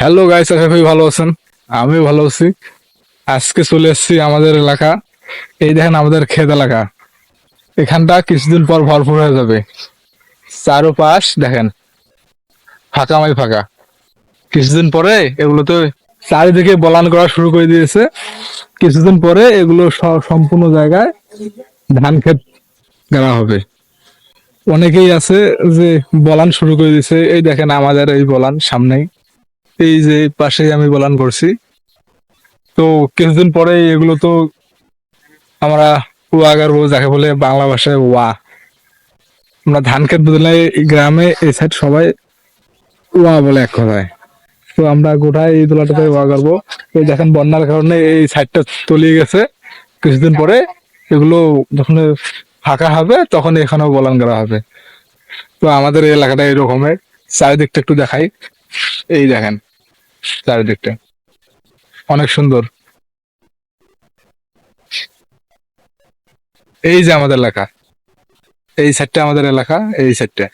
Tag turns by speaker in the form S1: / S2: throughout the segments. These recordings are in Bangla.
S1: হ্যালো গাইস আশা করি ভালো আছেন। আমিও ভালো আছি। আজকে চলে এসেছি আমাদের এলাকা। এই দেখেন আমাদের ক্ষেত এলাকা। এখানটা কিছুদিন পর ভরপুর হয়ে যাবে। চারো পাশ দেখেন, ফাঁকা মাই ফাঁকা। কিছুদিন পরে এগুলো তো চারিদিকে বলান করা শুরু করে দিয়েছে। কিছুদিন পরে এগুলো সম্পূর্ণ জায়গায় ধান ক্ষেত করা হবে। অনেকেই আছে যে বলান শুরু করে দিয়েছে। এই দেখেন আমাদের এই বলান সামনেই। এই যে পাশেই আমি বলান করছি। তো কিছুদিন পরে এগুলো তো আমরা ওয়া গারবো যাকে বলে বাংলা ভাষায় ওয়া। আমরা ধান খেত বদলে গ্রামে এই সাইড সবাই ওয়া বলে এক কথায়। তো আমরা গোটায় এই দোলাটাতে ওয়া করব এই দেখেন বন্যার কারণে এই সাইডটা তলিয়ে গেছে। কিছুদিন পরে এগুলো যখন ফাঁকা হবে, তখন এখানেও বলান করা হবে। তো আমাদের এলাকাটা এরকমের। চারিদিকটা একটু দেখাই। এই দেখেন। চারিদিকটা। অনেক সুন্দর। এই যে আমাদের এলাকা। এই সাইডটা আমাদের এলাকা, এই সাইডটা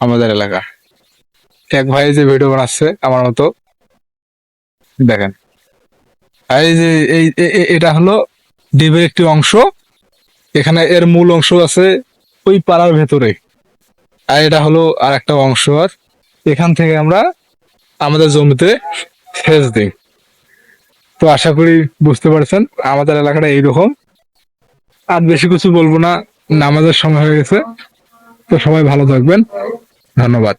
S1: আমাদের এলাকা। এক ভাই যে ভিডিও বানাচ্ছে, আমার মতো। দেখেন। এই যে, এই এটা হলো ডিবের একটি অংশ। এখানে এর মূল অংশ আছে ওই পাড়ার ভেতরে। আর এটা হলো আর একটা অংশ। আর এখান থেকে আমরা আমাদের জমিতে সেচ দিই। তো আশা করি বুঝতে পারছেন, আমাদের এলাকাটা এইরকম। আর বেশি কিছু বলব না, নামাজের সময় হয়ে গেছে। তো সবাই ভালো থাকবেন। ধন্যবাদ।